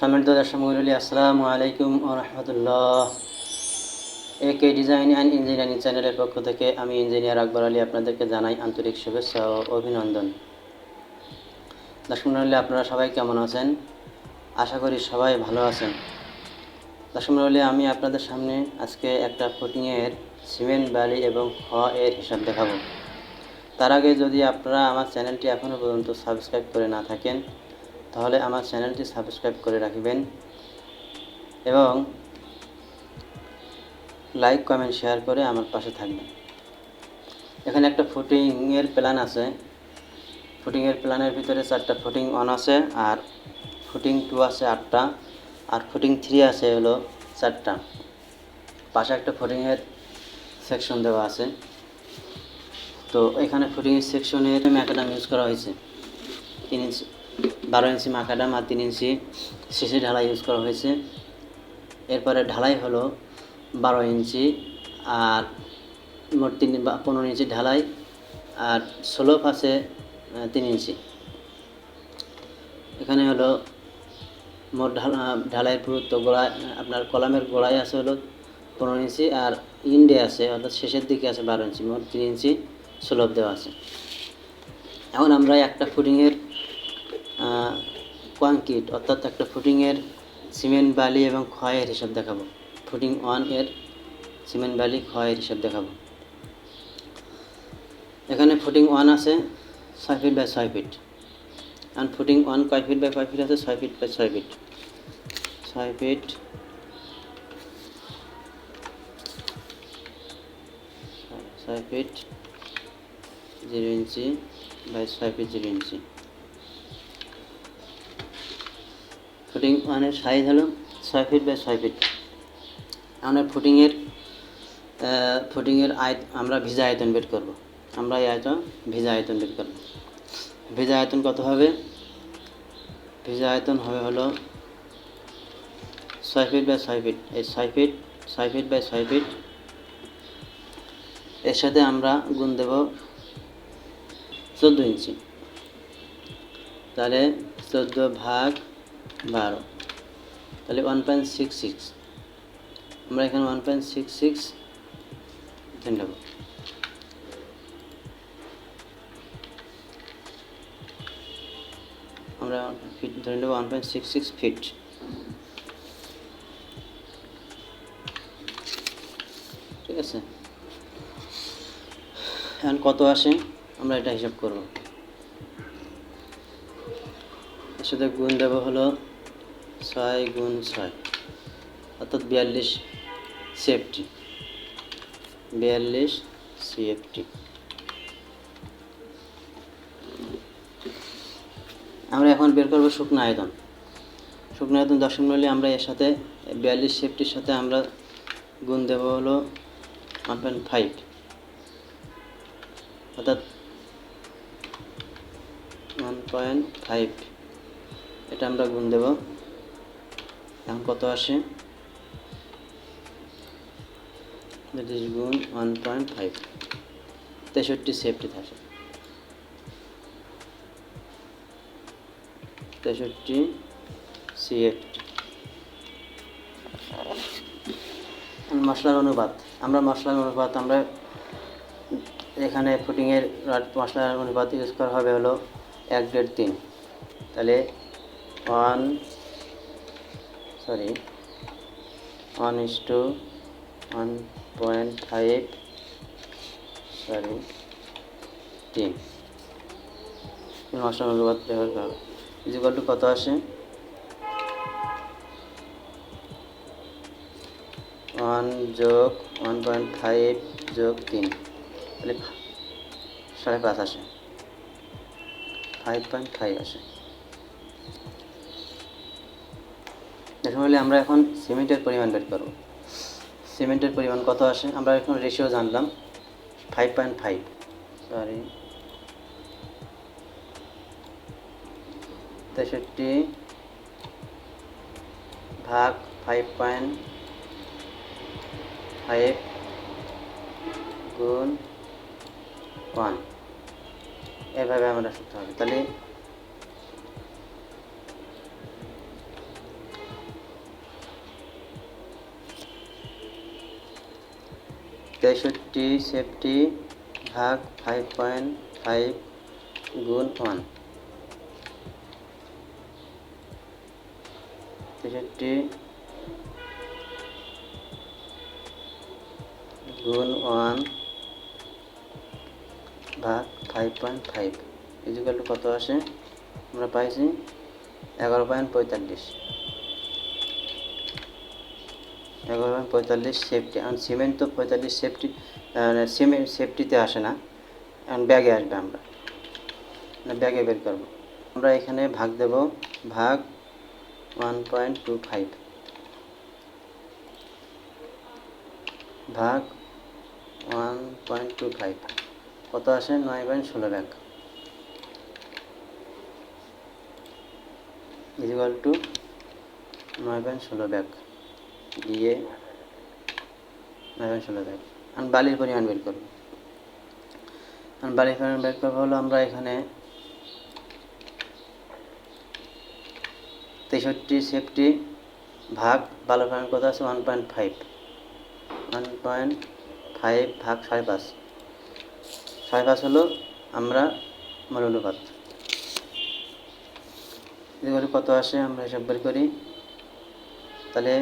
সম্মানিত দর্শক মন্ডলী আসসালামু আলাইকুম রহমতুল্লাহ। A K design and engineering চ্যানেলের পক্ষ থেকে আমি ইঞ্জিনিয়ার আকবর আলী আপনাদেরকে জানাই আন্তরিক শুভেচ্ছা ও অভিনন্দন। দর্শক মন্ডলী আপনারা সবাই কেমন আছেন? আশা করি সবাই ভালো আছেন। দর্শক মন্ডলী আমি আপনাদের সামনে আজকে একটা ফুটিংয়ের সিমেন্ট বালি এবং খ এর হিসাব দেখাবো। তার আগে যদি আপনারা আমার চ্যানেলটি এখনও পর্যন্ত সাবস্ক্রাইব করে না থাকেন তাহলে আমার চ্যানেলটি সাবস্ক্রাইব করে রাখবেন এবং লাইক, কমেন্ট, শেয়ার করে আমার পাশে থাকবেন। এখানে একটা ফুটিংয়ের প্ল্যান আছে। ফুটিংয়ের প্ল্যানের ভিতরে চারটা ফুটিং অন আছে আর ফুটিং টু আছে আটটা আর ফুটিং থ্রি আছে হলো চারটা। পাশে একটা ফুটিংয়ের সেকশন দেওয়া আছে। তো এখানে ফুটিংয়ের সেকশনের ম্যাকাডাম ইউজ করা হয়েছে। তিন ইঞ্চি বারো ইঞ্চি মাকাডাম আর তিন ইঞ্চি সিসি ঢালাই ইউজ করা হয়েছে। এরপরে ঢালাই হলো বারো ইঞ্চি আর মোট তিন পনেরো ইঞ্চি ঢালাই আর স্লোপ আছে তিন ইঞ্চি। এখানে হলো মোট ঢালা ঢালাইয়ের পুরুত্ব গোড়ায় আপনার কলামের গোড়ায় আছে হলো পনেরো ইঞ্চি আর ইন্ডে আছে, অর্থাৎ শেষের দিকে আছে বারো ইঞ্চি, মোট তিন ইঞ্চি স্লোপ দেওয়া আছে। এখন আমরা একটা ফুটিংয়ের কংক্রিট অর্থাৎ একটা ফুটিংয়ের সিমেন্ট বালি এবং ক্ষয়ের হিসাব দেখাবো। ফুটিং ওয়ানের সিমেন্ট বালি, ক্ষয়ের হিসাব দেখাবো। এখানে ফুটিং ওয়ান আছে ছয় ফিট বাই ছয় ফিট। আর ফুটিং ওয়ান কয় ফিট বাই কয় ফিট আছে? ছয় ফিট বাই ছয় ফিট। ছয় ফিট ছয় ফিট জিরো ইঞ্চি বাই ছয় ফিট জিরো ইঞ্চি। ফুটিং ওয়ানের সাইজ হলো ছয় ফিট বাই ছয় ফিট আমরা ফুটিংয়ের ফুটিংয়ের আয় আমরা ভিজা আয়তন বের করব। আমরা এই আয়তন ভিজা আয়তন বের করব। ভিজা আয়তন কত হবে? ভিজা আয়তন হবে হলো ছয় ফিট বাই ছয় ফিট এই ছয় ফিট ছয় ফিট বাই ছয় ফিট এর সাথে আমরা গুণ দেব চোদ্দ ইঞ্চি। তাহলে চোদ্দ ভাগ বারো। তাহলে ওয়ান পয়েন্ট সিক্স সিক্স আমরা এখানে ওয়ান পয়েন্ট সিক্স সিক্স ধরে নেব। আমরা ফিট ধরে নেব one point six six feet ঠিক আছে? এখন কত আসে? আমরা এটা হিসাব করব। সাথে গুণ দেব হলো ছয় গুণ ছয়, অর্থাৎ বিয়াল্লিশ সিএফটি বিয়াল্লিশ সিএফটি আমরা এখন বের করব শুকনো আয়তন। শুকনো আয়তন দশম মিলে আমরা এর সাথে, বিয়াল্লিশ সেফটির সাথে আমরা গুণ দেব হলো ওয়ান পয়েন্ট ফাইভ অর্থাৎ ওয়ান পয়েন্ট ফাইভ এটা আমরা গুণ দেব। এখন কত আসে? দ্যাট ইজ গুণ ওয়ান পয়েন্ট ফাইভ তেষট্টি সেফটি থাকে তেষট্টি সিএফটি মশলার অনুপাত। আমরা মশলার অনুপাত আমরা এখানে ফুটিংয়ের মশলার অনুপাত ইউজ করা হবে হলো এক দেড় তিন। তাহলে one sorry one is to one point five sorry তিন মশলার অনুপাত ব্যবহার করা হবে। ইজিকাল টু কত আসে? ওয়ান যোগ ওয়ান পয়েন্ট ফাইভ যোগ তিন। তাহলে সাড়ে পাঁচ আসে। ফাইভ পয়েন্ট ফাইভ আসে। দেখুন বলে আমরা এখন সিমেন্টের পরিমাণ বের করব। সিমেন্টের পরিমাণ কত আসে? আমরা এখন রেশিও জানলাম ফাইভ পয়েন্ট ফাইভ সরি তেষট্টি ভাগ ফাইভ পয়েন্ট ফাইভ গুণ ওয়ান এভাবে আমরা শিখতে হবে। তাহলে তেষট্টি সেফটি ভাগ ফাইভ পয়েন্ট ফাইভ গুণ ওয়ান তেষট্টি গুণ ওয়ান ভাগ five point five is equal to কত আসে? আমরা পাইছি এগারো পয়েন্ট পঁয়তাল্লিশ। পয়েন্ট পঁয়তাল্লিশ সেফটি এখন সিমেন্ট তো পঁয়তাল্লিশ সেফটি সিমেন্ট সেফটিতে আসে না। এখন ব্যাগে আসবে আমরা। ব্যাগে বের করব। আমরা এখানে ভাগ দেব। ভাগ ওয়ান পয়েন্ট টু ফাইভ ভাগ ওয়ান পয়েন্ট টু ফাইভ কত আসে? নয় পয়েন্ট ষোলো ব্যাগ। ইজিক্যাল টু নয় পয়েন্ট ষোলো ব্যাগ। দিয়ে ষোলো ব্যাগ আমি বালির পরিমাণ বের করব। আমি বালির পরিমাণ বের করব হলো আমরা এখানে তেষট্টি সেফটি ভাগ বালুর পরিমাণ কত আছে? One point five one point five ভাগ সাড়ে পাঁচ। সাড়ে পাঁচ হলো আমরা মূল অনুপাত। কত আসে? আমরা হিসাব বের করি। তাহলে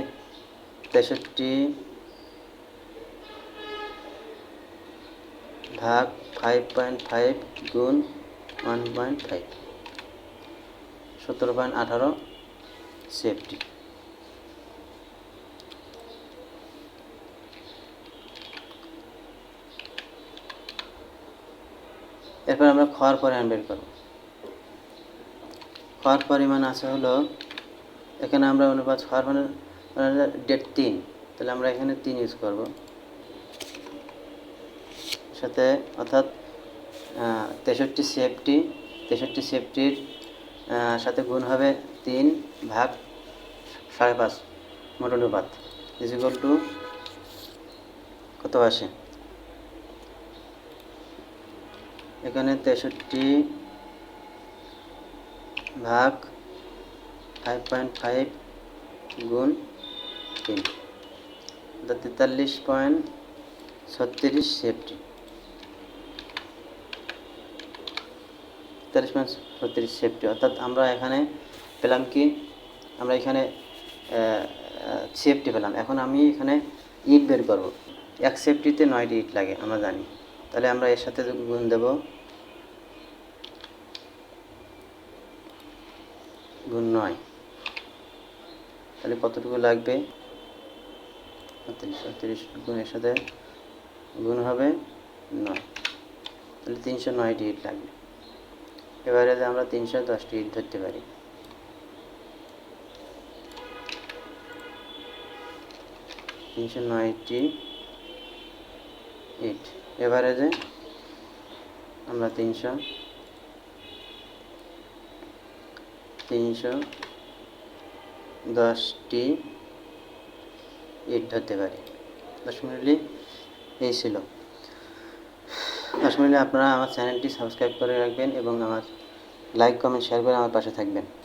তেষট্টি ভাগ ফাইভ পয়েন্ট ফাইভ গুণ ওয়ান পয়েন্ট ফাইভ সতেরো পয়েন্ট আঠারো সেফটি এরপর আমরা খর পরিমাণ বের করব। খড় পরিমাণ আছে হলো, এখানে আমরা অনুপাত খড় মানে ডেট তিন। তাহলে আমরা এখানে তিন ইউজ করব। সাথে অর্থাৎ তেষট্টি সেফটি তেষট্টি সেফটির সাথে গুণ হবে তিন ভাগ সাড়ে পাঁচ, মোট অনুপাত। ইজ ইকুয়াল টু কত আসে? এখানে তেষট্টি ভাগ ফাইভ পয়েন্ট ফাইভ গুণ তিন অর্থাৎ তেতাল্লিশ পয়েন্ট ছত্রিশ সেফটি তেতাল্লিশ পয়েন্ট ছত্রিশ সেফটি অর্থাৎ আমরা এখানে পেলাম কি? আমরা এখানে সেফটি পেলাম। এখন আমি এখানে ইট বের করব। এক সেফটিতে নয়টি ইট লাগে, আমরা জানি। তাহলে আমরা এর সাথে গুণ দেব। গুণ নয়। তাহলে কতটুকু লাগবে? তিনশো তিরিশ গুণের সাথে গুণ হবে নয়। তাহলে তিনশো নয়টি ইট লাগবে। এবারে আমরা তিনশো দশটি ইট ধরতে পারি। তিনশো নয়টি ইট এভারেজে আমরা তিনশো তিনশো দশটি ইট ধরতে পারি। দশ এই ছিল। দশ আপনারা আমার চ্যানেলটি সাবস্ক্রাইব করে রাখবেন এবং আমার লাইক, কমেন্ট, শেয়ার করে আমার পাশে থাকবেন।